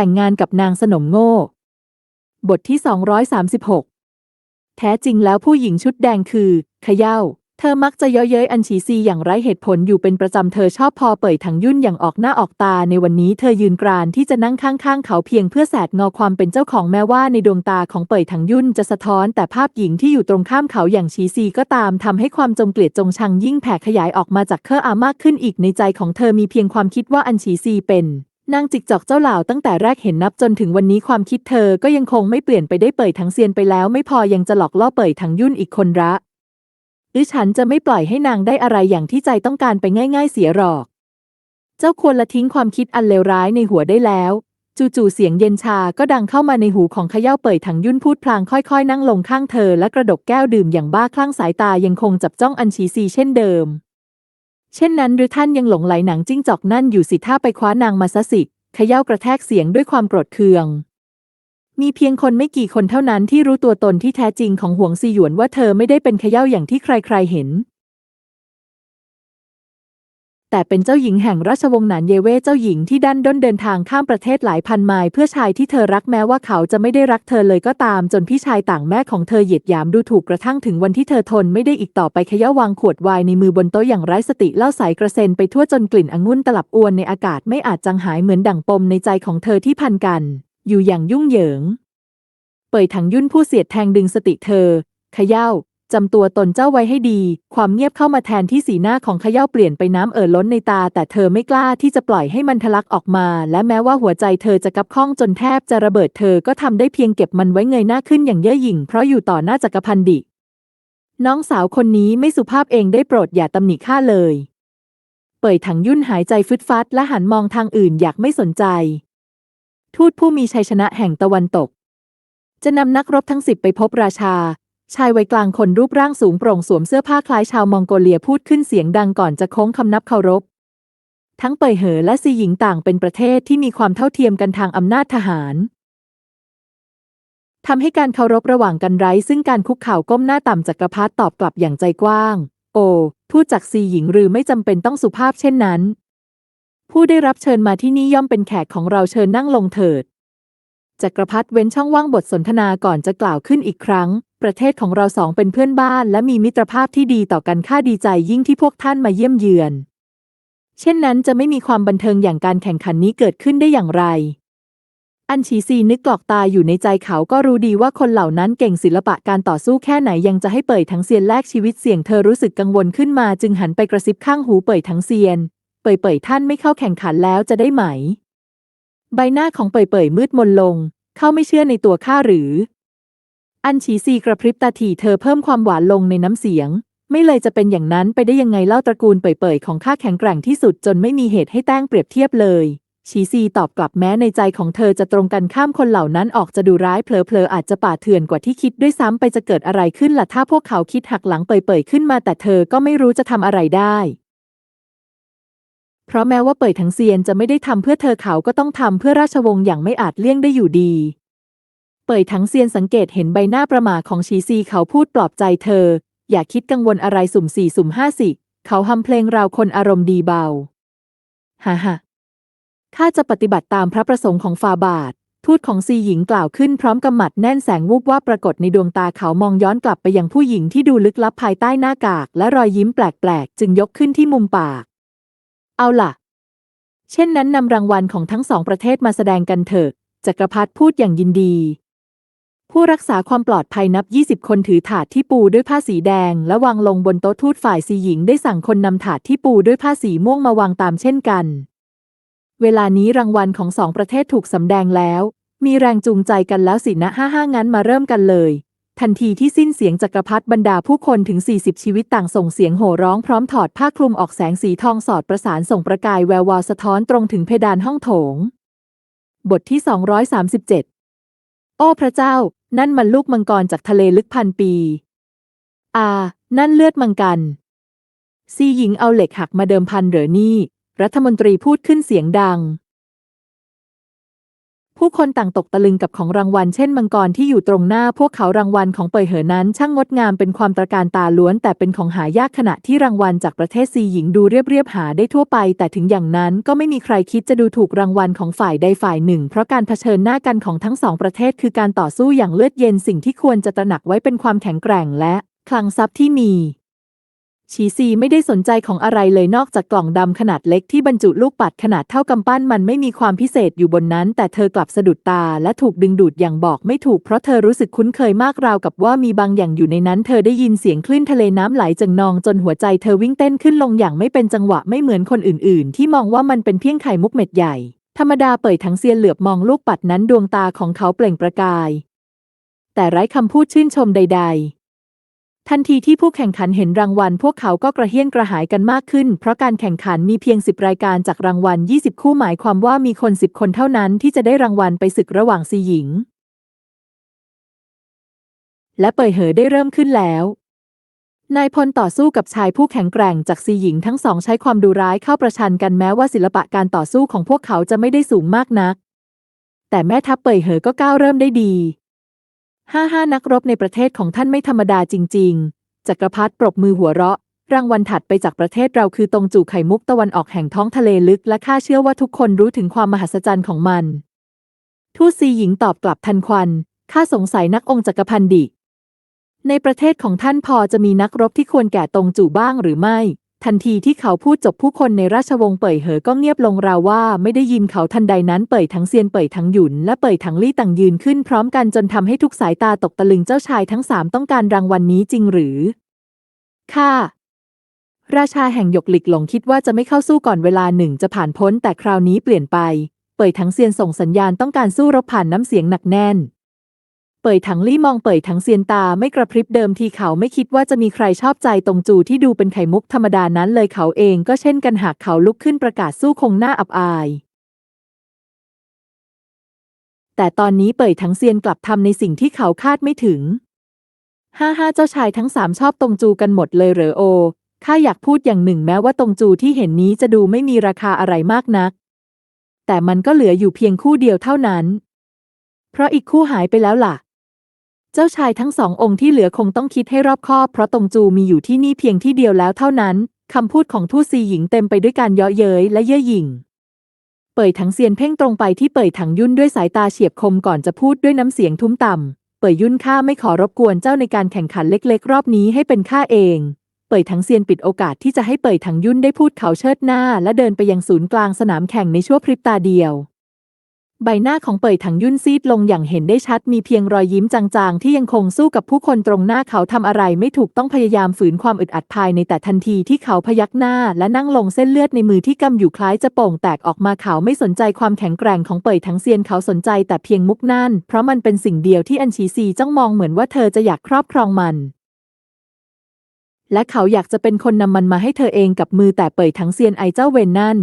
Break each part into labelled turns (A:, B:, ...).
A: แต่งงานกับนางสนมโง่ บทที่ 236 แท้จริงแล้วผู้หญิงชุดแดงคือเขย่าเธอมักจะเย้อเย้ยอันฉีซีอย่างไร้เหตุผลอยู่เป็นประจำเธอชอบพอเปิดถังยุ่นอย่างออกหน้าออกตาในวันนี้เธอยืนกรานที่จะนั่งข้างๆ เขาเพียงเพื่อแสดงอความเป็นเจ้าของแม้ว่าในดวงตาของเปิดถังยุ่นจะสะท้อน แต่ภาพหญิงที่อยู่ตรงข้ามเขาอย่างฉีซีก็ตามทำให้ความจงเกลียดจงชังยิ่งแผ่ขยายออกมาจากเคออามากขึ้นอีกในใจของเธอมีเพียงความคิดว่าอันฉีซีเป็น นางจิกจอกเจ้าเหล่าตั้งแต่แรกเห็นนับจนถึงวันนี้ความคิดเธอก็ยังคงไม่เปลี่ยนไปได้เปิดทั้งเซียนไปแล้วไม่พอยังจะหลอกล่อเปิดทั้งยุ่นอีกคนละหรือฉันจะไม่ปล่อยให้นางได้อะไรอย่างที่ใจต้องการไปง่ายๆเสียหรอก เจ้าควรละทิ้งความคิดอันเลวร้ายในหัวได้แล้ว จู่ๆเสียงเย็นชาก็ดังเข้ามาในหูของขย่าเปิดถังยุ่นพูดพลางค่อยๆ นั่งลงข้างเธอและกระดกแก้วดื่มอย่างบ้าคลั่งสายตายังคงจับจ้องอันชีซีเช่นเดิม เช่นนั้นหรือท่านยังหลงไหลหนังจิ้งจอกนั่นอยู่สิถ้าไปคว้านางมาซะสิขย่ากระแทกเสียงด้วยความโกรธเคือง มีเพียงคนไม่กี่คนเท่านั้นที่รู้ตัวตนที่แท้จริงของหวงซีหยวนว่าเธอไม่ได้เป็นขย่าอย่างที่ใครๆเห็น แต่เป็นเจ้าหญิงแห่งราชวงศ์หนานเยเว่เจ้าหญิงที่ดันด้นเดินทางข้ามประเทศหลายพันไมล์เพื่อชายที่เธอรักแม้ว่าเขาจะไม่ได้รักเธอเลยก็ตามจนพี่ชายต่างแม่ของเธอเหยียดหยามดูถูกกระทั่งถึงวันที่เธอทนไม่ได้อีกต่อไปเขย่าวางขวดไวน์ในมือบนโต๊ะอย่างไร้สติเล่าใสกระเซ็นไปทั่วจนกลิ่นองุ่นตลับอวนในอากาศไม่อาจจางหายเหมือนดั่งปมในใจของเธอที่พันกัน อยู่อย่างยุ่งเหยิง เปิดถังยุ่นผู้เสียดแทงดึงสติเธอเขย่า จำตัวตนเจ้าไว้ให้ดี ความเงียบเข้ามาแทนที่สีหน้าของเขย่าเปลี่ยนไปน้ำเอ่อล้นในตา แต่เธอไม่กล้าที่จะปล่อยให้มันทะลักออกมา และแม้ว่าหัวใจเธอจะกับข้องจนแทบจะระเบิดเธอก็ทำได้เพียงเก็บมันไว้เงยหน้าขึ้นอย่างเย่อหยิ่ง เพราะอยู่ต่อหน้าจักรพันดิ น้องสาวคนนี้ไม่สุภาพเองได้โปรดอย่าตำหนิข้าเลย เปิดถังยุ่นหายใจฟึดฟัดและหันมองทางอื่นอยากไม่สนใจ ทูตผู้มีชัยชนะแห่งตะวันตกจะนำนักรบทั้งสิบไปพบราชา ชายวัยกลางคนรูปร่างสูงโปร่งสวมเสื้อผ้าคล้ายชาวมองโกเลียพูดขึ้นเสียงดังก่อนจะโค้งคำนับเคารพ ทั้งเปยเหอและซีหญิงต่างเป็นประเทศที่มีความเท่าเทียมกันทางอำนาจทหารทำให้การเคารพระหว่างกันไร้ ซึ่งการคุกเข่าก้มหน้าต่ำจักรพรรดิตอบกลับอย่างใจกว้าง โอ้พูดจากซีหญิงหรือไม่จำเป็นต้องสุภาพเช่นนั้น ผู้ได้รับเชิญมาที่นี่ย่อมเป็นแขกของเราเชิญนั่งลงเถิด จักรพรรดิเว้นช่องว่างบทสนทนาก่อนจะกล่าวขึ้นอีกครั้ง ประเทศของเราสองเป็นเพื่อนบ้าน และมีมิตรภาพที่ดีต่อกันข้าดีใจยิ่งที่พวกท่านมาเยี่ยมเยือน เช่นนั้นจะไม่มีความบันเทิงอย่างการแข่งขันนี้เกิดขึ้นได้อย่างไร อันชีซีนึกกรอกตาอยู่ในใจเขาก็รู้ดีว่าคนเหล่านั้นเก่งศิลปะการต่อสู้แค่ไหนยังจะให้เปิดทั้งเซียนแลกชีวิตเสี่ยงเธอรู้สึกกังวลขึ้นมาจึงหันไปกระซิบข้างหูเปิดทั้งเซียน เปิดเปิดท่านไม่เข้าแข่งขันแล้วจะได้ไหม ใบหน้าของเปิดเปิดมืดมนลง เขาไม่เชื่อในตัวข้าหรือ อันฉีซีกระพริบตาถี่เธอเพิ่มความหวานลงในน้ำเสียง ไม่เลยจะเป็นอย่างนั้นไปได้ยังไงเล่าตระกูลเป่ยๆของข้าแข็งแกร่งที่สุดจนไม่มีเหตุให้แต้งเปรียบเทียบเลยชีซีตอบกลับแม้ในใจของเธอจะตรงกันข้ามคนเหล่านั้นออกจะดูร้ายเผลอๆอาจจะป่าเถื่อนกว่าที่คิดด้วยซ้ำไปจะเกิดอะไรขึ้นล่ะถ้าพวกเขาคิดหักหลังเป่ยๆขึ้นมาแต่เธอก็ไม่รู้จะทำอะไรได้ เพราะแม้ว่าเป่ยทั้งเซียนจะไม่ได้ทำเพื่อเธอเขาก็ต้องทำเพื่อราชวงศ์อย่างไม่อาจเลี่ยงได้อยู่ดี เป่ยทั้งเซียนสังเกตเห็นใบหน้าประหม่าของชีซีเขาพูดปลอบใจเธอ อย่าคิดกังวลอะไรสุ่มสี่สุ่มห้าสิ เขาทำเพลงราวคนอารมณ์ดีเบาฮ่าฮ่าข้าจะปฏิบัติตามพระประสงค์ของฟาบาท ทูตของซีหญิงกล่าวขึ้นพร้อมกำหมัดแน่นแสงวูบว่าปรากฏในดวงตาเขามองย้อนกลับไปยังผู้หญิงที่ดูลึกลับภายใต้หน้ากาก และรอยยิ้มแปลกๆ จึงยกขึ้นที่มุมปาก เอาล่ะ เช่นนั้นนำรางวัลของทั้งสองประเทศมาแสดงกันเถอะ จักรพรรดิพูดอย่างยินดี ผู้รักษาความปลอดภัยนับ 20 คนถือถาดที่ปูด้วยผ้าสีแดง และวางลงบนโต๊ะทูตฝ่ายซีหญิงได้สั่งคนนำถาดที่ปูด้วยผ้าสีม่วงมาวางตามเช่นกัน เวลานี้รางวัลของสองประเทศถูกสำแดงแล้ว มีแรงจูงใจกันแล้วสินะห้าห้างั้นมาเริ่มกันเลย ทันทีที่สิ้นเสียงจักรพรรดิบรรดาผู้คนถึง 40 ชีวิตต่างส่งเสียงโห่ร้องพร้อมถอดผ้าคลุมออกแสงสีทองสอดประสานส่งประกายแวววาวสะท้อนตรงถึงเพดานห้องโถง บทที่ 237 โอ้พระเจ้า นั่นมันลูกมังกรจากทะเลลึกพันปี อา นั่นเลือดมังกัน ซีหญิงเอาเหล็กหักมาเดิมพันเหรอนี่ รัฐมนตรีพูดขึ้นเสียงดัง ผู้คนต่างตกตะลึงกับของรางวัลเช่นมังกรที่อยู่ตรงหน้าพวกเขารางวัลของเปยเหอนั้น ช่างงดงามเป็นความตระการตาล้วน แต่เป็นของหายากขณะที่รางวัลจากประเทศซีหญิงดูเรียบๆหาได้ทั่วไป แต่ถึงอย่างนั้นก็ไม่มีใครคิดจะดูถูกรางวัลของฝ่ายใดฝ่ายหนึ่ง เพราะการเผชิญหน้ากันของทั้งสองประเทศ คือการต่อสู้อย่างเลือดเย็นสิ่งที่ควรจะตระหนักไว้เป็นความแข็งแกร่งและคลังทรัพย์ที่มี ชีซีไม่ได้สนใจของอะไรเลยนอกจากกล่องดำขนาดเล็กที่บรรจุลูกปัดขนาดเท่ากำปั้นมันไม่มีความพิเศษอยู่บนนั้น แต่เธอกลับสะดุดตาและถูกดึงดูดอย่างบอกไม่ถูกเพราะเธอรู้สึกคุ้นเคยมากราวกับว่ามีบางอย่างอยู่ในนั้น เธอได้ยินเสียงคลื่นทะเลน้ำไหลจังนองจนหัวใจเธอวิ่งเต้นขึ้นลงอย่างไม่เป็นจังหวะไม่เหมือนคนอื่น ๆ ที่มองว่ามันเป็นเพียงไข่มุกเม็ดใหญ่ ธรรมดาเปิดทั้งเซียนเหลือบมองลูกปัดนั้นดวงตาของเขาเปล่งประกาย แต่ไร้คำพูดชื่นชมใด ๆ ทันทีที่ผู้แข่งขันเห็นรางวัล พวกเขาก็กระเฮี้ยนกระหายกันมากขึ้น เพราะการแข่งขันมีเพียง 10 รายการจากรางวัล 20 คู่หมายความว่ามีคน 10 คนเท่านั้นที่จะได้รางวัลไปศึกระหว่างซีหญิง และเปยเหอได้เริ่มขึ้นแล้วนายพลต่อสู้กับชายผู้แข็งแกร่งจากซีหญิงทั้งสองใช้ความดุร้ายเข้าประชันกันแม้ว่าศิลปะการต่อสู้ของพวกเขาจะไม่ได้สูงมากนัก แต่แม่ทัพเปยเหอก็ก้าวเริ่มได้ดี ห้าห้านักรบในประเทศของท่านไม่ธรรมดาจริง ๆ จักรพรรดิปรบมือหัวเราะ รางวัลถัดไปจากประเทศเราคือตรงจู่ไข่มุกตะวันออกแห่งท้องทะเลลึกและข้าเชื่อว่าทุกคนรู้ถึงความมหัศจรรย์ของมัน ทูตซีหญิงตอบกลับทันควันข้าสงสัยนักองค์จักรพันดิในประเทศของท่านพอจะมีนักรบที่ควรแก่ตรงจู่บ้างหรือไม่ ทันทีที่เขาพูดจบผู้คนในราชวงศ์เป่ยเหอก็เงียบลงราวว่าไม่ได้ยินเขาทันใดนั้นเป่ยทั้งเซียนเป่ยทั้งหยุนและเป่ยทั้งลี่ต่างยืนขึ้นพร้อมกันจนทำให้ทุกสายตาตกตะลึงเจ้าชายทั้งสามต้องการรางวัลนนี้จริงหรือค่ะราชาแห่งหยกหลิกหลงคิดว่าจะไม่เข้าสู้ก่อนเวลาหนึ่งจะผ่านพ้นแต่คราวนี้เปลี่ยนไป เป่ยทั้งเซียนส่งสัญญาณต้องการสู้รบผ่านน้ำเสียงหนักแน่น เป่ยถังลี่มองเป่ยถังเซียนตาไม่กระพริบเดิมทีเขาไม่คิดว่าจะมีใครชอบใจตรงจูที่ดูเป็นไข่มุกธรรมดานั้นเลยเขาเองก็เช่นกันหากเขาลุกขึ้นประกาศสู้คงหน้าอับอาย แต่ตอนนี้เป่ยถังเซียนกลับทำในสิ่งที่เขาคาดไม่ถึงห้าห้าเจ้าชายทั้งสามชอบตรงจูกันหมดเลยเหรอโอข้าอยากพูดอย่างหนึ่งแม้ว่าตรงจูที่เห็นนี้จะดูไม่มีราคาอะไรมากนัก แต่มันก็เหลืออยู่เพียงคู่เดียวเท่านั้น เพราะอีกคู่หายไปแล้วล่ะ จ้าชายทั้งสององค์ที่เหลือคงต้องคิดให้รอบคอบเพราะตรงจูมีอยู่ที่นี่เพียงที่เดียวแล้วเท่านั้น คำพูดของทูตซีหญิงเต็มไปด้วยการเยาะเย้ยและเย่อหยิ่ง เป่ยถังเซียนเพ่งตรงไปที่เป่ยถังยุ่นด้วยสายตาเฉียบคมก่อนจะพูดด้วยน้ำเสียงทุ้มต่ำ เป่ยยุ่นข้าไม่ขอรบกวนเจ้าในการแข่งขันเล็ก ๆ รอบนี้ให้เป็นข้าเอง เป่ยถังเซียนปิดโอกาสที่จะให้เป่ยถังยุ่นได้พูดเขาเชิดหน้า และเดินไปยังศูนย์กลางสนามแข่งในชั่วพริบตาเดียว ใบหน้าของเป่ยถังยุ่นซีดลงอย่างเห็นได้ชัดมีเพียงรอยยิ้มจางๆ ที่ยังคงสู้กับผู้คนตรงหน้าเขาทำอะไรไม่ถูกต้องพยายามฝืนความอึดอัดภายในแต่ทันทีที่เขาพยักหน้าและนั่งลงเส้นเลือดในมือที่กำอยู่คล้ายจะโป่งแตกออกมาเขาไม่สนใจความแข็งแกร่งของเป่ยถังเซียนเขาสนใจแต่เพียงมุกนั่นเพราะมันเป็นสิ่งเดียวที่อันชีซีจ้องมองเหมือนว่าเธอจะอยากครอบครองมันและเขาอยากจะเป็นคนนำมันมาให้เธอเองกับมือแต่เป่ยถังเซียนไอเจ้าเวนนั่น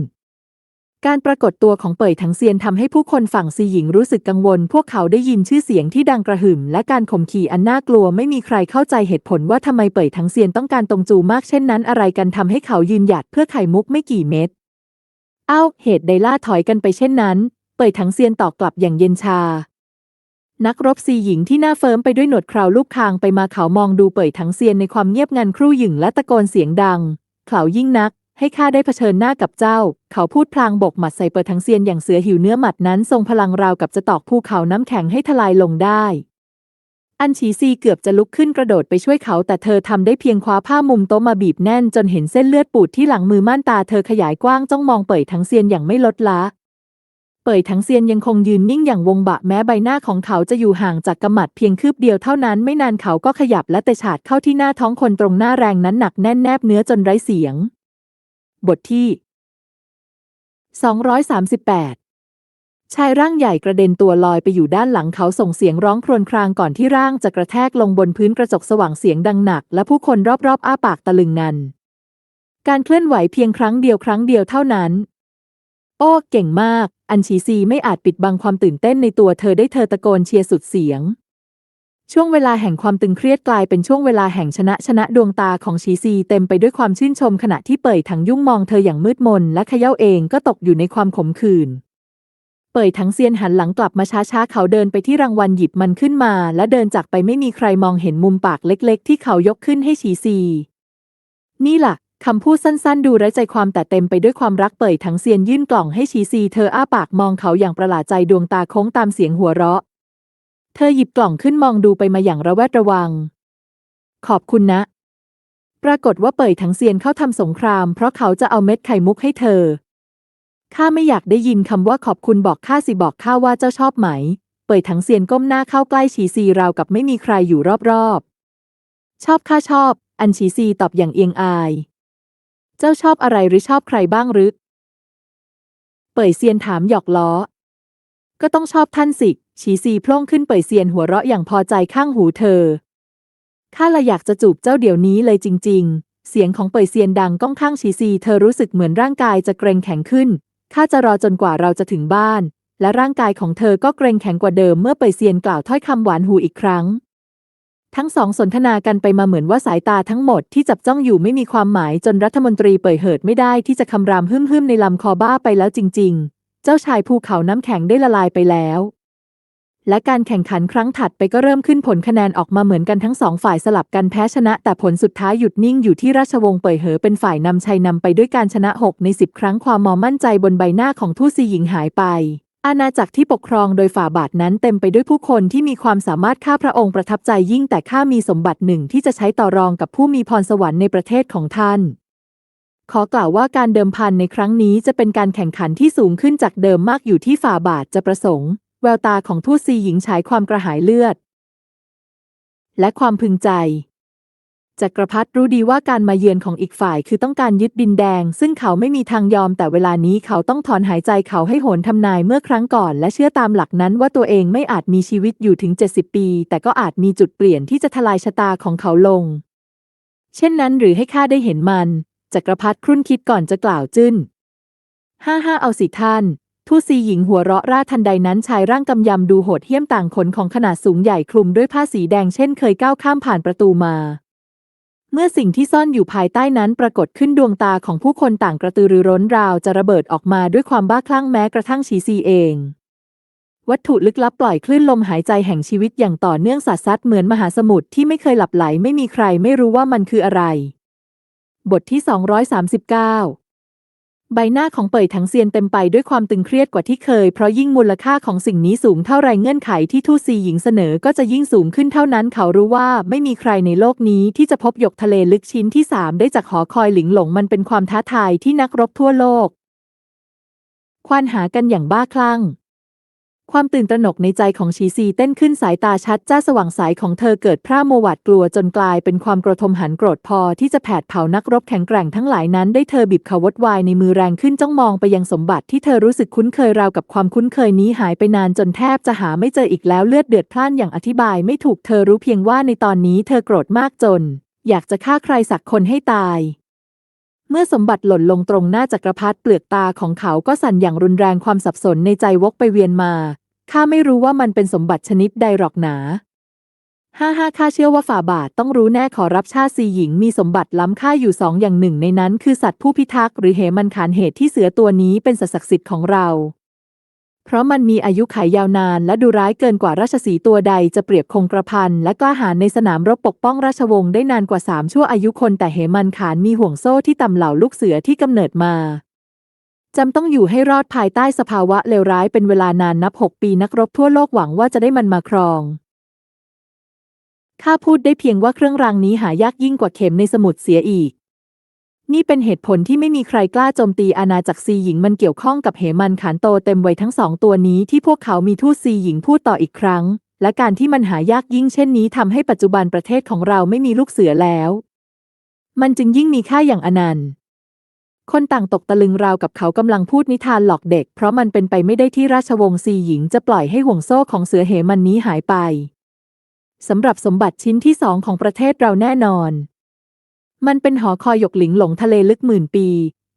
A: การปรากฏตัวของเป่ยถังเซียนทำให้ผู้คนฝั่งซีหญิงรู้สึกกังวล พวกเขาได้ยินชื่อเสียงที่ดังกระหึ่ม และการข่มขี่อันน่ากลัวไม่มีใครเข้าใจเหตุผลว่าทำไมเป่ยถังเซียนต้องการตรงจูมากเช่นนั้นอะไรกันทำให้เขายืนหยัดเพื่อไข่มุกไม่กี่เม็ดเอ้า เหตุใดล่าถอยกันไปเช่นนั้น เป่ยถังเซียนตอบกลับอย่างเย็นชา นักรบซีหญิงที่หน้าเฟิร์มไปด้วยหนวดเคราวลูกคางไปมาเขามองดูเป่ยถังเซียนในความเงียบงันครู่หยิ่งและตะโกนเสียงดัง เขายิ่งนัก ให้ข้าได้เผชิญหน้ากับเจ้า เขาพูดพลางบกหมัดใส่เปิดทั้งเซียนอย่างเสือหิวเนื้อหมัดนั้นทรงพลังราวกับจะตอกภูเขาน้ำแข็งให้ทลายลงได้ อันฉีซีเกือบจะลุกขึ้นกระโดดไปช่วยเขาแต่เธอทำได้เพียงคว้าผ้ามุมโต๊ะมาบีบแน่นจนเห็นเส้นเลือดปูดที่หลังมือม่านตาเธอขยายกว้างจ้องมองเปิดทั้งเซียนอย่างไม่ลดละเปิดทั้งเซียนยังคงยืนนิ่งอย่างวงบะแม้ใบหน้าของเขาจะอยู่ห่างจากกำหมัดเพียงคืบเดียวเท่านั้นไม่นานเขาก็ขยับและเตะฉาดเข้าที่หน้าท้องคนตรงหน้าแรงนั้นหนักแน่นแนบเนื้อจนไร้เสียง บทที่ 238 ชายร่างใหญ่กระเด็นตัวลอยไปอยู่ด้านหลังเขาส่งเสียงร้องครวญครางก่อนที่ร่างจะกระแทกลงบนพื้นกระจกสว่างเสียงดังหนัก และผู้คนรอบๆ อ้าปากตะลึงนัน การเคลื่อนไหวเพียงครั้งเดียวครั้งเดียวเท่านั้น โอ้เก่งมาก อันชีซีไม่อาจปิดบังความตื่นเต้นในตัวเธอได้เธอตะโกนเชียร์สุดเสียง ช่วงเวลาแห่งความตึงเครียดกลายเป็นช่วงเวลาแห่งชนะชนะดวงตาของชีซีเต็มไปด้วยความชื่นชมขณะที่เป่ยถังยุ่งมองเธออย่างมืดมน และเขย่าเองก็ตกอยู่ในความขมขื่นเป่ยทั้งเซียนหันหลังกลับมาช้าๆ เขาเดินไปที่รางวัลหยิบมันขึ้นมา และเดินจากไปไม่มีใครมองเห็นมุมปากเล็กๆ ที่เขายกขึ้นให้ฉีซี นี่ล่ะคำพูดสั้นๆ ดูไร้ใจความแต่เต็มไปด้วยความรักเป่ยทั้งเซียนยื่นกล่องให้ฉีซี เธออ้าปากมองเขาอย่างประหลาดใจดวงตาโค้งตามเสียงหัวเราะ เธอหยิบกล่องขึ้นมองดูไปมาอย่างระแวดระวัง ขอบคุณนะ ปรากฏว่าเป่ยทั้งเซียนเข้าทำสงคราม เพราะเขาจะเอาเม็ดไข่มุกให้เธอ ข้าไม่อยากได้ยินคำว่าขอบคุณบอกข้าสิบอกข้าว่าเจ้าชอบไหม เป่ยทั้งเซียนก้มหน้าเข้าใกล้ฉีซีราวกับไม่มีใครอยู่รอบๆ ชอบข้าชอบ อันฉีซีตอบอย่างเอียงอาย เจ้าชอบอะไรหรือชอบใครบ้างหรือ เป่ยเซียนถามหยอกล้อ ก็ต้องชอบท่านสิฉีซีพล่งขึ้นเป่ยเซียนหัวเราะอย่างพอใจข้างหูเธอ ข้าละอยากจะจูบเจ้าเดี๋ยวนี้เลยจริง ๆ เสียงของเป่ยเซียนดังก้องข้างฉีซี เธอรู้สึกเหมือนร่างกายจะเกรงแข็งขึ้น ข้าจะรอจนกว่าเราจะถึงบ้าน และร่างกายของเธอก็เกรงแข็งกว่าเดิมเมื่อเป่ยเซียนกล่าวถ้อยคำหวานหูอีกครั้ง ทั้งสองสนทนากันไปมาเหมือนว่าสายตาทั้งหมดที่จับจ้องอยู่ไม่มีความหมายจนรัฐมนตรีเปิดเหิดไม่ได้ที่จะคำรามหึ่มๆในลำคอบ้าไปแล้วจริง ๆ เจ้าชายภูเขาน้ำแข็งได้ละลายไปแล้ว และการแข่งขันครั้งถัดไปก็เริ่มขึ้นผลคะแนนออกมาเหมือนกันทั้งสองฝ่ายสลับกันแพ้ชนะ แต่ผลสุดท้ายหยุดนิ่งอยู่ที่ราชวงศ์เป่ยเหอเป็นฝ่ายนำชัยนำไปด้วยการชนะ 6 ใน 10 ครั้งความมอมั่นใจบนใบหน้าของทูตซีหญิงหายไปอาณาจักรที่ปกครองโดยฝ่าบาทนั้นเต็มไปด้วยผู้คนที่มีความสามารถข้าพระองค์ประทับใจยิ่งแต่ข้ามีสมบัติหนึ่งที่จะใช้ต่อรองกับผู้มีพรสวรรค์ในประเทศของท่าน ขอกล่าวว่าการเดิมพันในครั้งนี้จะเป็นการแข่งขันที่สูงขึ้นจากเดิมมากอยู่ที่ฝ่าบาทจะประสงค์ แววตาของทูตซีหญิงฉายความกระหายเลือด และความพึงใจจักรพรรดิรู้ดีว่าการมาเยือนของอีกฝ่ายคือต้องการยึดดินแดง ซึ่งเขาไม่มีทางยอมแต่เวลานี้เขาต้องถอนหายใจเขาให้โหนทำนายเมื่อครั้งก่อน และเชื่อตามหลักนั้นว่าตัวเองไม่อาจมีชีวิตอยู่ถึง 70 ปี แต่ก็อาจมีจุดเปลี่ยนที่จะทลายชะตาของเขาลง เช่นนั้นหรือให้ข้าได้เห็นมัน จักรพรรดิครุ่นคิดก่อนจะกล่าวจื้นห้าห้าเอาสิท่าน ทูซีหญิงหัวเราะร่าทันใดนั้นชายร่างกำยำดูโหดเหี้ยมต่างขนของขนาดสูงใหญ่คลุมด้วยผ้าสีแดงเช่นเคยก้าวข้ามผ่านประตูมา เมื่อสิ่งที่ซ่อนอยู่ภายใต้นั้นปรากฏขึ้นดวงตาของผู้คนต่างกระตือรือร้นราวจะระเบิดออกมาด้วยความบ้าคลั่งแม้กระทั่งชีซีเอง วัตถุลึกลับปล่อยคลื่นลมหายใจแห่งชีวิตอย่างต่อเนื่องสัดซัดเหมือนมหาสมุทรที่ไม่เคยหลับไหลไม่มีใครไม่รู้ว่ามันคืออะไร บทที่ 239 ใบหน้าของเป่ยถังเซียนเต็มไปด้วยความตึงเครียดกว่าที่เคย เพราะยิ่งมูลค่าของสิ่งนี้สูงเท่าไรเงื่อนไขที่ทูซีหญิงเสนอก็จะยิ่งสูงขึ้นเท่านั้นเขารู้ว่าไม่มีใครในโลกนี้ที่จะพบหยกทะเลลึกชิ้นที่สามได้จากหอคอยหลิงหลงมันเป็นความท้าทายที่นักรบทั่วโลก ควานหากันอย่างบ้าคลั่ง ความตื่นตระหนกในใจของชีซีเต้นขึ้นสายตาชัดจ้าสว่างใสของเธอเกิดพร่ามัวหวาดกลัวจนกลายเป็นความกระทมหันโกรธพอที่จะแผดเผานักรบแข็งแกร่งทั้งหลายนั้นได้เธอบีบขาวดวายในมือแรงขึ้นจ้องมองไปยังสมบัติที่เธอรู้สึกคุ้นเคยราวกับความคุ้นเคยนี้หายไปนานจนแทบจะหาไม่เจออีกแล้วเลือดเดือดพล่านอย่างอธิบายไม่ถูกเธอรู้เพียงว่าในตอนนี้เธอโกรธมากจน อยากจะฆ่าใครสักคนให้ตาย เมื่อสมบัติหล่นลงตรงหน้าจักรพรรดิเปลือกตาของเขาก็สั่นอย่างรุนแรงความสับสนในใจวกไปเวียนมา ข้าไม่รู้ว่ามันเป็นสมบัติชนิดใดหรอกหนา ห้าห้าข้าเชื่อว่าฝ่าบาทต้องรู้แน่ขอรับชาติซีหญิงมีสมบัติล้ำค่าอยู่สองอย่างหนึ่งในนั้น คือสัตว์ผู้พิทักษ์หรือเหมันขานเหตุที่เสือตัวนี้เป็นสัตว์ศักดิ์สิทธิ์ของเรา เพราะมันมีอายุขัยยาวนานและดูร้ายเกินกว่าราชสีตัวใดจะเปรียบคงกระพันและกล้าหาญในสนามรบปกป้องราชวงศ์ได้นานกว่าสามชั่วอายุคนแต่เหมันขานมีห่วงโซ่ที่ต่ำเหล่าลูกเสือที่กำเนิดมาจำต้องอยู่ให้รอดภายใต้สภาวะเลวร้ายเป็นเวลานานนับหกปีนักรบทั่วโลกหวังว่าจะได้มันมาครอง ข้าพูดได้เพียงว่าเครื่องรางนี้หายากยิ่งกว่าเข็มในสมุทรเสียอีก นี่เป็นเหตุผลที่ไม่มีใครกล้าโจมตีอาณาจักรซีหญิงมันเกี่ยวข้องกับเหมันขานโตเต็มวัยทั้งสองตัวนี้ที่พวกเขามีทูตซีหญิงพูดต่ออีกครั้ง และการที่มันหายากยิ่งเช่นนี้ทำให้ปัจจุบันประเทศของเราไม่มีลูกเสือแล้ว มันจึงยิ่งมีค่าอย่างอนันต์ คนต่างตกตะลึงราวกับเขากำลังพูดนิทานหลอกเด็ก เพราะมันเป็นไปไม่ได้ที่ราชวงศ์ซีหญิงจะปล่อยให้ห่วงโซ่ของเสือเหมันนี้หายไปสำหรับสมบัติชิ้นที่สองของประเทศเราแน่นอน มันเป็นหอคอยหยกหลิงหลงทะเลลึกหมื่นปี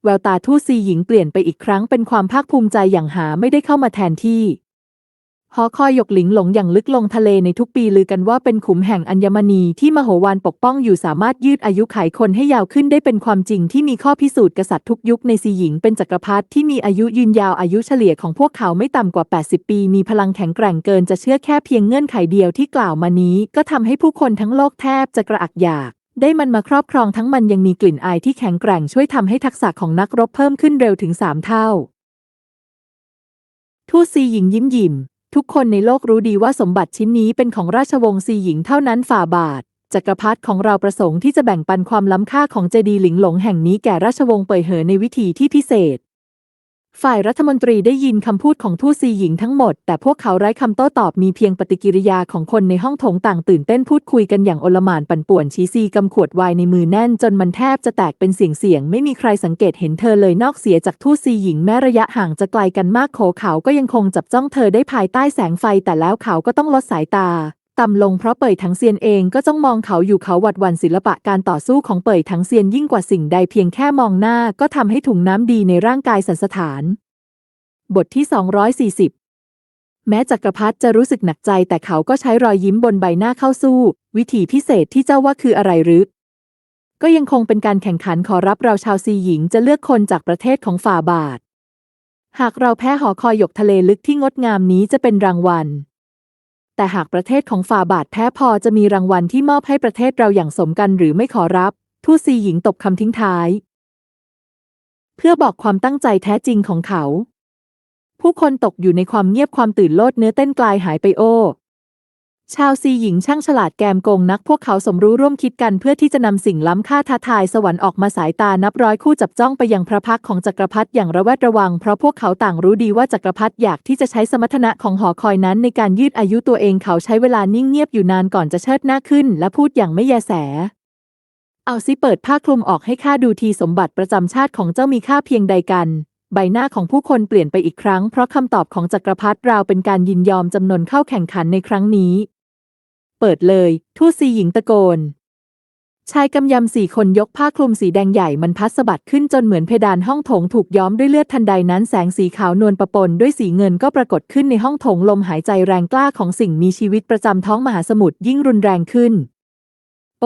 A: แววตาทูตซีหญิงเปลี่ยนไปอีกครั้งเป็นความภาคภูมิใจอย่างหาไม่ได้เข้ามาแทนที่ หอคอยหยกหลิงหลงอย่างลึกลงทะเลในทุกปีลือกันว่าเป็นขุมแห่งอัญมณีที่มโหฬารปกป้องอยู่สามารถยืดอายุไขคนให้ยาวขึ้นได้เป็นความจริงที่มีข้อพิสูจน์กษัตริย์ทุกยุคในซีหญิงเป็นจักรพรรดิที่มีอายุยืนยาวอายุเฉลี่ยของพวกเขาไม่ต่ำกว่า 80 ปี มีพลังแข็งแกร่งเกินจะเชื่อแค่เพียงเงื่อนไขเดียวที่กล่าวมานี้ ก็ทำให้ผู้คนทั้งโลกแทบจะกระอักอยาก ได้มันมาครอบครองทั้งมันยังมีกลิ่นอายที่แข็งแกร่งช่วยทำให้ทักษะของนักรบเพิ่มขึ้นเร็วถึงสามเท่า ทูตซีหญิงยิ้มยิ้มทุกคนในโลกรู้ดีว่าสมบัติชิ้นนี้เป็นของราชวงศ์ซีหญิงเท่านั้นฝ่าบาทจักรพรรดิของเราประสงค์ที่จะแบ่งปันความล้ำค่าของเจดีหลิงหลงแห่งนี้แก่ราชวงศ์เป่ยเหอในวิธีที่พิเศษ ฝ่ายรัฐมนตรีได้ยินคำพูดของทูตซีหญิงทั้งหมด แต่พวกเขาไร้คำโต้ตอบมีเพียงปฏิกิริยาของคนในห้องโถงต่างตื่นเต้นพูดคุยกันอย่างโอลหม่านปั่นป่วนชีซีกำขวดไวน์ในมือแน่น จนมันแทบจะแตกเป็นเสียงเสียง ไม่มีใครสังเกตเห็นเธอเลยนอกเสียจากทูตซีหญิงแม้ระยะห่างจะไกลกันมากโขเขาก็ยังคงจับจ้องเธอได้ภายใต้แสงไฟแต่แล้วเขาก็ต้องลดสายตา ต่ำลงเพราะเป่ยถังเซียนเองก็จ้องมองเขาอยู่เขาหวัดวันศิลปะการต่อสู้ของเป่ยถังเซียนยิ่งกว่าสิ่งใดเพียงแค่มองหน้าก็ทำให้ถุงน้ำดีในร่างกายสันสะท้าน บทที่ 240 แม้จักรพรรดิจะรู้สึกหนักใจแต่เขาก็ใช้รอยยิ้มบนใบหน้าเข้าสู้ วิธีพิเศษที่เจ้าว่าคืออะไรหรือก็ยังคงเป็นการแข่งขันขอรับเราชาวซีหญิงจะเลือกคนจากประเทศของฝ่าบาท หากเราแพ้หอคอยหยกทะเลลึกที่งดงามนี้จะเป็นรางวัล แต่หากประเทศของฝ่าบาทแท้พอจะมีรางวัลที่มอบให้ประเทศเราอย่างสมกันหรือไม่ขอรับ ทูตซีหญิงตบคำทิ้งท้าย เพื่อบอกความตั้งใจแท้จริงของเขา ผู้คนตกอยู่ในความเงียบความตื่นโลดเนื้อเต้นกลายหายไปโอ้ ชาวซีหญิงช่างฉลาดแกมโกงนักพวกเขาสมรู้ร่วมคิดกันเพื่อที่จะนำสิ่งล้ำค่าท้าทายสวรรค์ออกมาสายตานับร้อยคู่จับจ้องไปยังพระพักของจักรพรรดิอย่างระแวดระวัง เพราะพวกเขาต่างรู้ดีว่าจักรพรรดิอยากที่จะใช้สมรรถนะของหอคอยนั้นในการยืดอายุตัวเองเขาใช้เวลานิ่งเงียบอยู่นานก่อนจะเชิดหน้าขึ้น และพูดอย่างไม่แยแส เอาซิเปิดผ้าคลุมออกให้ข้าดูทีสมบัติประจำชาติของเจ้ามีค่าเพียงใดกันใบหน้าของผู้คนเปลี่ยนไปอีกครั้งเพราะคำตอบของจักรพรรดิราวเป็นการยินยอมจำนนเข้าแข่งขันในครั้งนี้ เปิดเลย ทูตซีหญิงตะโกน ชายกำยำสี่คนยกผ้าคลุมสีแดงใหญ่มันพัดสะบัดขึ้นจนเหมือนเพดานห้องโถงถูกย้อมด้วยเลือดทันใดนั้นแสงสีขาวนวลประปนด้วยสีเงินก็ปรากฏขึ้นในห้องโถงลมหายใจแรงกล้าของสิ่งมีชีวิตประจำท้องมหาสมุทรยิ่งรุนแรงขึ้นโอ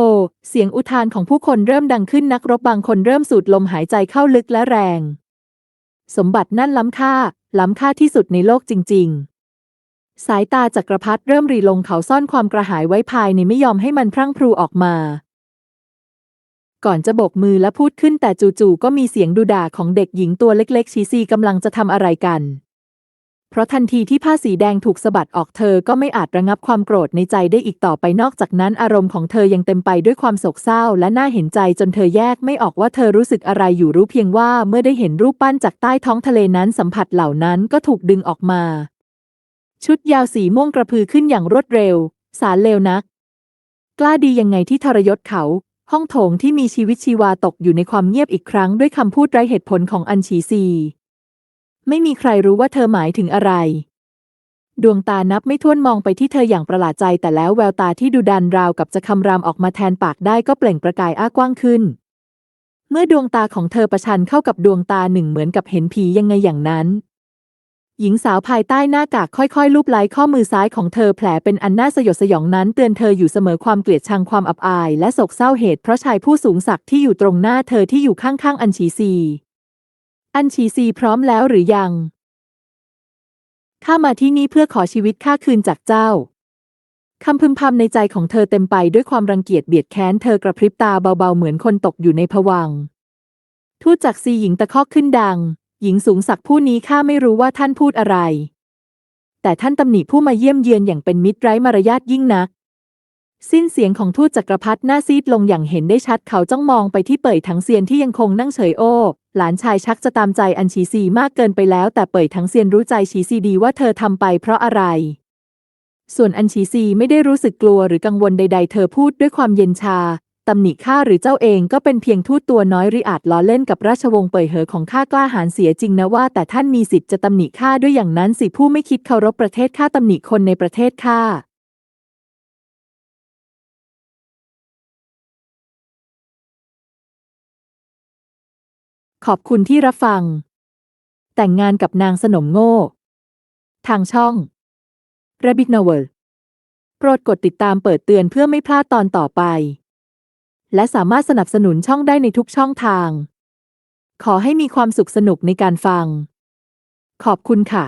A: เสียงอุทานของผู้คนเริ่มดังขึ้นนักรบบางคนเริ่มสูดลมหายใจเข้าลึกและแรง สมบัตินั่นล้ำค่า ล้ำค่าที่สุดในโลกจริง ๆ สายตาจักรพรรดิเริ่มรีลงเขาซ่อนความกระหายไว้ภายในไม่ยอมให้มันพรั่งพรูออกมา ก่อนจะโบกมือและพูดขึ้นแต่จู่ๆก็มีเสียงดุด่าของเด็กหญิงตัวเล็กๆชีซีกำลังจะทำอะไรกัน เพราะทันทีที่ผ้าสีแดงถูกสะบัดออกเธอก็ไม่อาจระงับความโกรธในใจได้อีกต่อไปนอกจากนั้นอารมณ์ของเธอยังเต็มไปด้วยความโศกเศร้าและน่าเห็นใจจนเธอแยกไม่ออกว่าเธอรู้สึกอะไรอยู่รู้เพียงว่าเมื่อได้เห็นรูปปั้นจากใต้ท้องทะเลนั้นสัมผัสเหล่านั้นก็ถูกดึงออกมา ชุดยาวสีม่วงกระพือขึ้นอย่างรวดเร็ว สารเลวนัก กล้าดียังไงที่ทรยศเขา ห้องโถงที่มีชีวิตชีวาตกอยู่ในความเงียบอีกครั้งด้วยคำพูดไร้เหตุผลของอันชีซี ไม่มีใครรู้ว่าเธอหมายถึงอะไร ดวงตานับไม่ถ้วนมองไปที่เธออย่างประหลาดใจ แต่แล้วแววตาที่ดุดันราวกับจะคำรามออกมาแทนปากได้ก็เปล่งประกายอ้ากว้างขึ้น เมื่อดวงตาของเธอประชันเข้ากับดวงตาหนึ่งเหมือนกับเห็นผียังไงอย่างนั้น หญิงสาวภายใต้หน้ากากค่อยๆลูบไล้ข้อมือซ้ายของเธอแผลเป็นอันน่าสยดสยองนั้นเตือนเธออยู่เสมอความเกลียดชังความอับอาย และโศกเศร้าเหตุเพราะชายผู้สูงศักดิ์ที่อยู่ตรงหน้าเธอที่อยู่ข้างๆ อันชีซี อันชีซีพร้อมแล้วหรือยังข้ามาที่นี่เพื่อขอชีวิตข้าคืนจากเจ้าคำพึมพำในใจของเธอเต็มไปด้วยความรังเกียจเบียดแค้นเธอกระพริบตาเบาๆเหมือนคนตกอยู่ในภวังทูตจากซีหญิงตะคอกขึ้นดัง หญิงสูงศักดิ์ผู้นี้ข้าไม่รู้ว่าท่านพูดอะไร แต่ท่านตำหนิผู้มาเยี่ยมเยือนอย่างเป็นมิตรไร้มารยาทยิ่งนัก สิ้นเสียงของทูตจักรพรรดิหน้าซีดลงอย่างเห็นได้ชัดเขาจ้องมองไปที่เป่ยถังเซียนที่ยังคงนั่งเฉยโอ้หลานชายชักจะตามใจอันชีซีมากเกินไปแล้ว แต่เป่ยถังเซียนรู้ใจชีซีดีว่าเธอทำไปเพราะอะไรส่วนอันชีซีไม่ได้รู้สึกกลัวหรือกังวลใด ๆ เธอพูดด้วยความเย็นชา ตำหนิข้าหรือเจ้าเองก็เป็นเพียงทูตตัวน้อยริอาจล้อเล่นกับราชวงศ์เป่ยเหอของข้ากล้าหาญเสียจริงนะว่า แต่ท่านมีสิทธิ์จะตำหนิข้าด้วยอย่างนั้นสิผู้ไม่คิดเคารพประเทศข้าตำหนิคนในประเทศข้าขอบคุณที่รับฟัง แต่งงานกับนางสนมโง่ ทางช่อง Rabbit Novel โปรดกดติดตามเปิดเตือนเพื่อไม่พลาดตอนต่อไป และสามารถสนับสนุนช่องได้ในทุกช่องทาง ขอให้มีความสุขสนุกในการฟัง ขอบคุณค่ะ